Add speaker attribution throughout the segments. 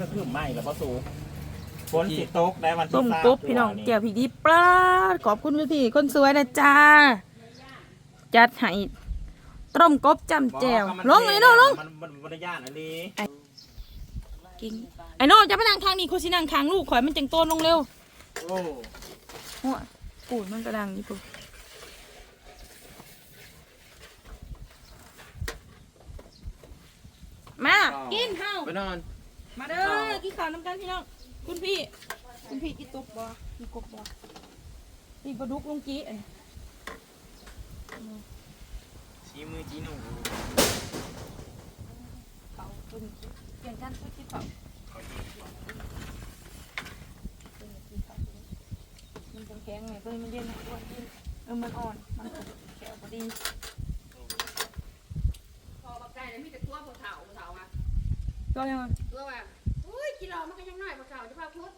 Speaker 1: ก็คือไหม้แล้วก็สูฝนสิตกได้วันที่
Speaker 2: ต้ม
Speaker 1: สาม
Speaker 2: กบพี่น้องแก้วพี่ดีปลาดขอบคุณพี่พี่คนสวยนะจ้าจัดให้ต้มกบจำแจ่วลงเลยเนาะลง
Speaker 1: มันมันบริยานอันนี้
Speaker 2: กินไอ้โน่จะไปนั่งข้างนี้โคชินั่งข้างลูกข่อยมันจังโตนลงเร็ว
Speaker 1: โอ้
Speaker 2: หัวปูดมันกระดังนี่ปุ๊บมา กินเฮา
Speaker 3: ไปนอน
Speaker 2: มาเด้อกินข้าวน้ำกันพี่น้องคุณพี่ คุณพี่กินตบบ่กินกบบ่กินปลาดุกลุงกี้อันนี้
Speaker 3: ชี้มือชี้หนู
Speaker 2: เขาตัวนี้เปลี่ยนกันกินข้าวมันเป็นแข็งไงตัวนี้มันเย็นนะตัวนี้เออมันอ่อนมันแข็งพอดี
Speaker 4: พอบักไก่แล้วมีแต่ตัวผู้เฒ่าผู้เฒ่าอะ
Speaker 2: ก็ยัง
Speaker 4: ตัวว่าอุ้ยกิโลมันก็ยังน้อยผู้เฒ่าจะพาพุทธ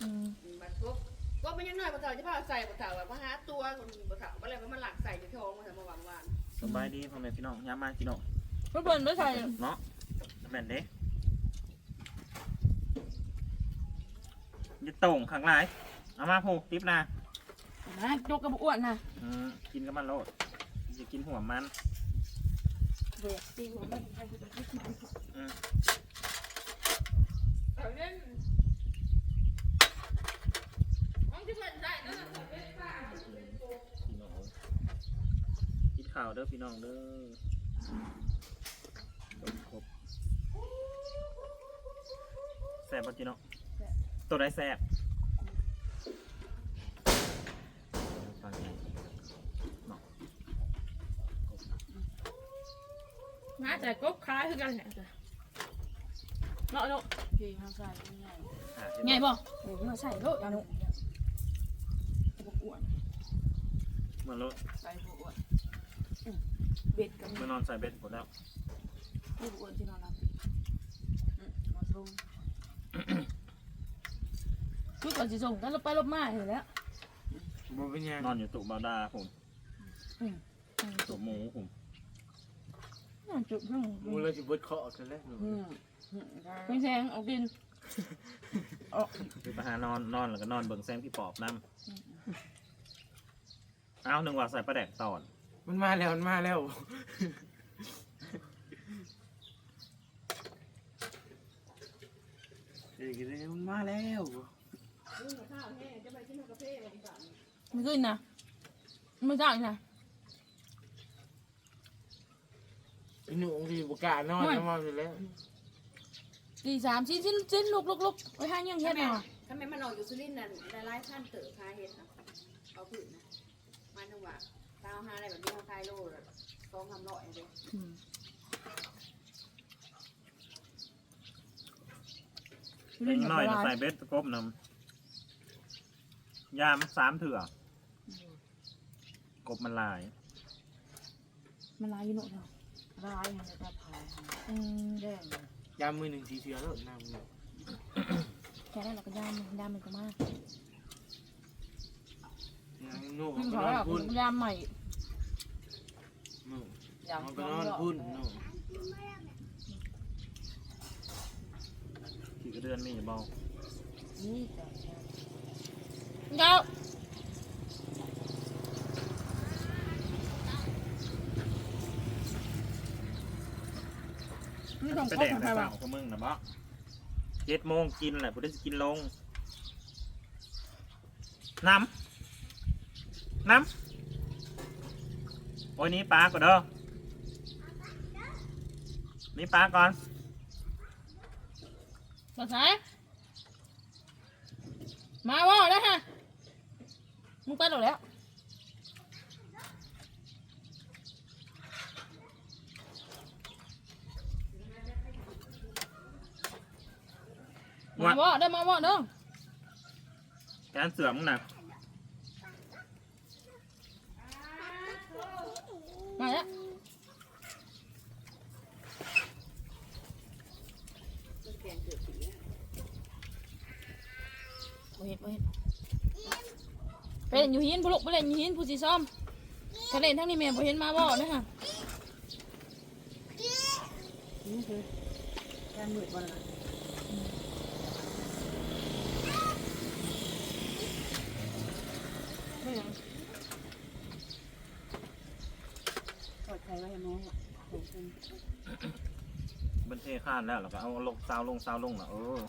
Speaker 2: อืม
Speaker 4: บัดกบกบมันยังน้อยผู้เฒ่าจะพาใส่ผู้เฒ่าแบบมาหาตัวคนผู้เฒ่าก็เลยมันหลักใส่อยู่ท้องมันมาหวานหวาน
Speaker 1: สบายดีพ่อแม่พี่น้องยามมาพี่น้อง
Speaker 2: เพื่อนไม่ใส่
Speaker 1: เนาะแม่นเด้อยึดโต่งข้างหลายเอามาผูกติ๊บนะ
Speaker 2: นะยกกระบอกอ้วนนะ
Speaker 1: อืมกินกับมันโลดจะกินหัวมัน
Speaker 2: เบียดตีหัวมัน
Speaker 1: อืม
Speaker 4: เอาเล่นมันที่มันได้นะ
Speaker 1: พี่น้องกินข้าวเด้อพี่น้องเด้อต้มกบแซ่บปะจีเนาะตัวใดแซ่บฟังไงเนาะ
Speaker 2: น่าจะกบคล้ายคือกันเนี่ยเนาะ เนาะ
Speaker 4: พี่เขาใส่ยังไง
Speaker 1: หาที่
Speaker 2: ไงบ่โอ้มาใส่โลดเอาเนาะกระบอกอ้วน
Speaker 1: มันรถ
Speaker 4: ใส่ผู้อ้วน
Speaker 2: เบ็ดกับ
Speaker 1: มันนอนใส่เบ็ดหมดแล้ว
Speaker 4: ผู้อ้วนที่นอนรับมาทุ่ม
Speaker 2: คือก่อนสิส่งกันเราไปรบมาเห็นแล้ว
Speaker 3: บ่เป็นยัง
Speaker 1: นอนอยู่ตุบาดาผม
Speaker 2: อืม
Speaker 1: ตุหมูผม
Speaker 2: น่าจุดนั่ง
Speaker 3: มูเราจะเบิดเคาะกันแล้ว
Speaker 4: อืม
Speaker 2: ไม่แซงเอากิน
Speaker 1: คือไปหานอนนอนแล้วก็นอนเบิ่งแซงพี่ปอบน้ำอ้าวหนึ่งว่าใส่ปลาแดกตอน
Speaker 3: มันมาแล้วมันมาแล้วเด็กเลยมันมาแล้ว
Speaker 4: ข้าวแห้งจะไปที่นกกาแฟวันที่สาม
Speaker 2: ไม่ขึ้นนะไม่ได้นะ
Speaker 3: ไอ้หนูที่บกล้านอนแล้วมาอยู่แล้ว
Speaker 2: ตีสามชิ้นชิ้นชิ้นลุกลุกลุกไปห้างยังเฮ็ดหน่อย
Speaker 4: ถ้าแม่มันออกอยู่สุรินทร์นั่นได้ไล่ท่านเต๋อพาเฮ็ดนะเอาผืนนะมันนึกว่าตาวหาอะไรแบบนี้เขาคายโลละสองคำร้อยเลย
Speaker 1: เล็กน้อยน่ะใส่เบ็ดกบน้ำยามสามเถื่อกบมันลาย
Speaker 2: มันลายอยู่โน่นเนาะ
Speaker 4: ร้ายมันจะพาย
Speaker 2: อืม
Speaker 4: แดง
Speaker 3: ยามมือหนึ่งทีเสือแล้วน้ำเนี่ย
Speaker 2: แค่ได้เราก็ยามยามมันก็มาก
Speaker 3: หนู
Speaker 2: มัน
Speaker 3: ไป
Speaker 2: ขอน
Speaker 3: อนพุ่น
Speaker 2: ยามใหม่
Speaker 3: หนู
Speaker 4: อยาก
Speaker 3: มันไปนอนพุ่นหนู
Speaker 1: ขี่กระเดือนมีอยู่เบา
Speaker 4: นี่แต่
Speaker 2: เก้า ต้อง
Speaker 1: ไป
Speaker 2: คร
Speaker 1: แดก
Speaker 2: ของใค
Speaker 1: แต่
Speaker 2: ร
Speaker 1: เป
Speaker 2: บ้า
Speaker 1: ล่างของมึงนะบ่เจ็ดโมงกินแหละผู้ได้จะกินลง น้ำ น้ำ โอ้ยนี่ปลาก่อนเด้อนี่ปลาก่อน
Speaker 2: มาสามาว่าแล้วฮะมึงไปหรอแล้ว มาว่าเด้อมาว่าเด้อ
Speaker 1: แกนเสือมึงนะ
Speaker 2: มาแล้ว
Speaker 4: แกงเกิดสี
Speaker 2: บ่เห็นบ่เห็นไปเล่นอยู่หินผู้ลูกไปเล่นอยู่หินผู้สีซ้อมถ้าเล่นทั้งนี้แม่บ่เห็นมาบ่นะฮะ
Speaker 4: นี่คือแกงมืดวันละ
Speaker 2: ม
Speaker 1: บันเทข้านแล้วแล้วก็เอาลงซาวลงซาวลงนะเออ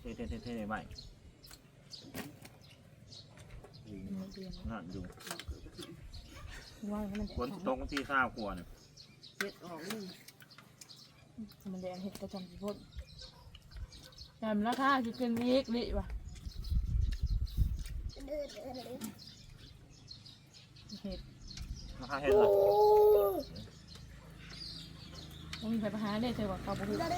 Speaker 1: เทเทเท่เท่ไว้นั่นอยู่
Speaker 2: ว่างมัน
Speaker 1: ฝนตกที่ข้าวกลัวเนี่ย
Speaker 4: เฮ็ดออกนี่
Speaker 2: มันแดงเห็ดกระจำสิพดแต่มันราคาจะเป็นวิกวิว่ะเห็ด
Speaker 1: ราคาเห็ดละ
Speaker 2: มั นมีไฟประหารได้ใช่ป่ะเขาบอกว่า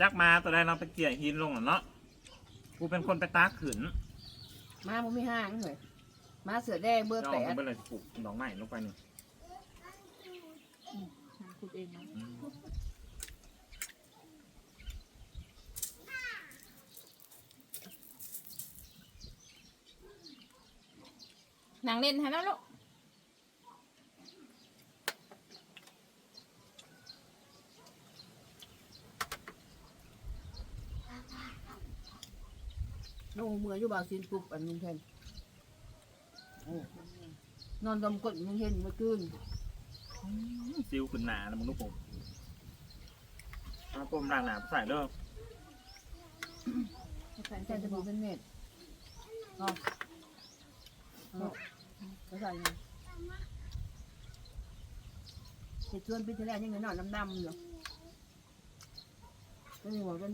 Speaker 1: จักมาตัวใดเราไปเกี่ยหินลงน่ะเนาะกูเป็นคนไปตากขืน
Speaker 4: มาบ่มีห้างเฮ้ยมาเสือแดงเบอร์
Speaker 1: น้อ
Speaker 4: แป
Speaker 1: ง
Speaker 4: ด
Speaker 1: มันไปเลยปลูกดอกไม้ลงไปนี่
Speaker 2: ขุดเองนะ
Speaker 1: อืม
Speaker 2: นางเล่นให้แล้วลูก
Speaker 4: น้องเมื่ออยู่บางซินปุ๊บอันนึงแทนโอ้นอนดมกดยังเห็นเมื่อคืน
Speaker 1: ซิวขึ้นหนาแล้วมึงลูกผมเอาปมด่างหนาใส่เด้อ
Speaker 4: แต่จะบอกเป็นเม็ดเนาะเนาะ ก็ใส่ยังเห็ดชวนปีที่แล้วยังเงินนอนดำๆอยู่ก็มีหัวเป็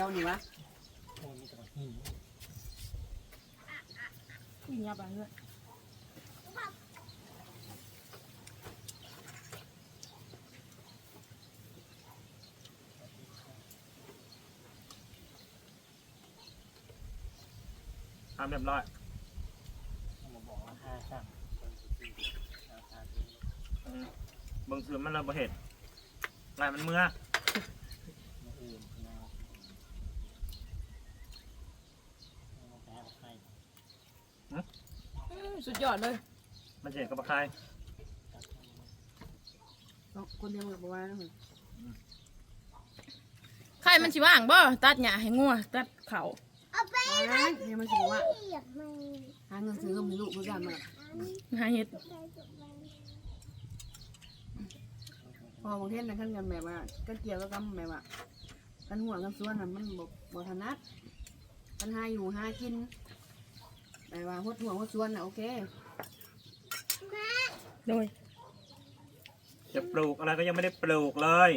Speaker 3: ย
Speaker 4: วนี่วะ
Speaker 3: โอ้มีแต่หิน
Speaker 2: วิ่งยับไปเลย
Speaker 1: ทำเรียบร้อย
Speaker 3: เอามาบอกว่าห้าสามราคาดี
Speaker 1: อืมเบิ่งคือมันระเบิดลายมันเมื่อ
Speaker 3: มาอื่นนะเอาไปให้ใคร
Speaker 2: อื้อ สุดยอดเลย
Speaker 1: มันจะเห็นกับปลาคาย
Speaker 4: คนเดียวกับว่านะเหรอ
Speaker 2: ใครมันสิว่างบ่ตัดหญ้าให้งัวตัดเขา
Speaker 4: มาเนี่ยมันสิบอกว่าหาเงินซื้อก็มีลูกเหมือนกันมา
Speaker 2: หาเห็ด
Speaker 4: พอบางเทศนะขั้นกันแบบว่าก็เกี่ยวกับกำแบบว่ากันหัวกันส่วนน่ะมันบอกบอกถนัดกันหาอยู่หากิน แบบว่าหดหัวหดส่วนน่ะโอเค
Speaker 2: โดย
Speaker 1: จะปลูกอะไรก็ยังไม่ได้ปลูกเลย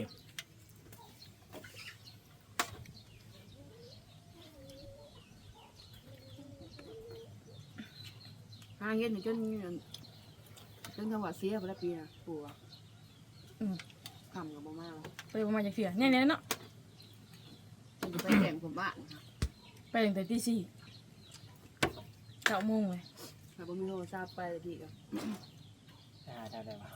Speaker 4: หาเงินอยู่จนจนจังหวะเสียไปแล้วปีน่ะปัว
Speaker 2: อืม
Speaker 4: คำกับบ่มาแล้ว
Speaker 2: ไปประมาณจากเสียเนี่ยเนี่ยเนาะ
Speaker 4: มันจะไปแข่งผมบ้านค่ะ
Speaker 2: ไปตั้งแต่ตีสี่ เก้าโมงเลย
Speaker 4: แต่บ่มีโทรศัพท์ไปดีกับ
Speaker 3: อ่าได้ได้วะ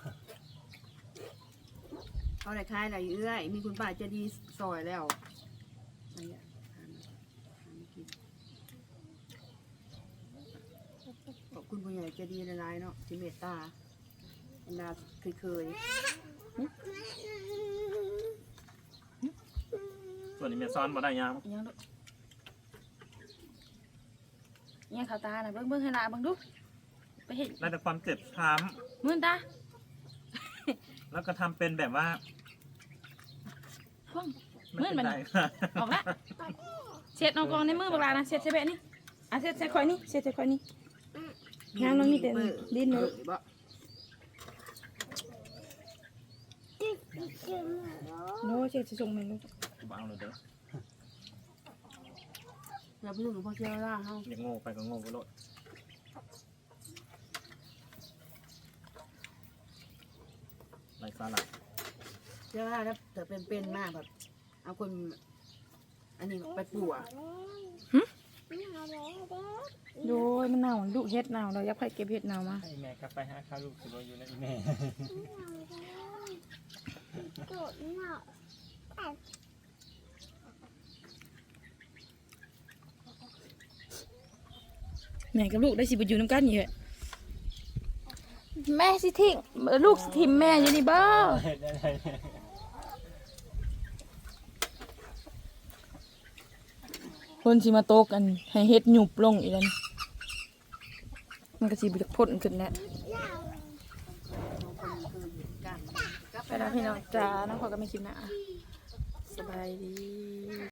Speaker 4: เขาได้คล้ายอะไรเอื้อยมีคุณป้าใจะดีซอยแล้วอันเนี้ยหามาหามากินขอบคุณผู้ใหญ่ใจะดีหลายๆเนาะที่เมตตาบรรดาเคยๆ
Speaker 1: ส่วนนี้เมียซ้อนบ่ได้ยัง
Speaker 2: ยังดูยั งขาวตาน่ะเบิ่งเบิ่งให้ละเบิ่งดูไปเห็น
Speaker 1: ได้แต่ความเจ็บช้
Speaker 2: มื่นตาำ
Speaker 1: แล้วก็ทำเป็นแบบว่า
Speaker 2: พ่วง
Speaker 1: ไม่เป็นไร
Speaker 2: ออกละเช็ดเอากองในมือบักลานะเช็ดใช่แบบนี้อะเช็ดใส่ข่อยนี่เช็ดใส่ข่อยนี่งานมันมีแต่ดินเนอะ
Speaker 4: บ่
Speaker 2: โน้เช็ดจะส่งมันลูก
Speaker 1: บ้าเลยเด้อ
Speaker 4: อย่าไปยุ่งกับพอกเจ้าล่าเฮา
Speaker 1: อย่าโง่ไปก็โง่ไปเลยไรสาระ
Speaker 4: เจ้าล่าแล้วเธอเป็นเป็นมากแบบ เอาคน อันนี้ไปปู่อะ
Speaker 2: โดยมันหนาวดุเห็ดหนาวเราอยากไปเก็บเห็ดหนาวมา
Speaker 3: ให้แม่ก็ไปหาข้าวลูกสิบอยู่นะแม่
Speaker 2: แม่กับลูกได้สิบอยู่น้ำกันอยู่แหละแม่สิทิ้งเออลูกสิทิมแม่อยู่นี่บ่
Speaker 3: ได้ได้ได้
Speaker 2: คนสิมาโตกกันให้เฮ็ดหยุบลงอีกแล้วนี่มันก็สิบิดพ่นขึ้นแล้ว
Speaker 4: กัน
Speaker 2: ไปแล้วพี่น้องจ้าน้องขอก็ไม่คลิปหนะสบายดี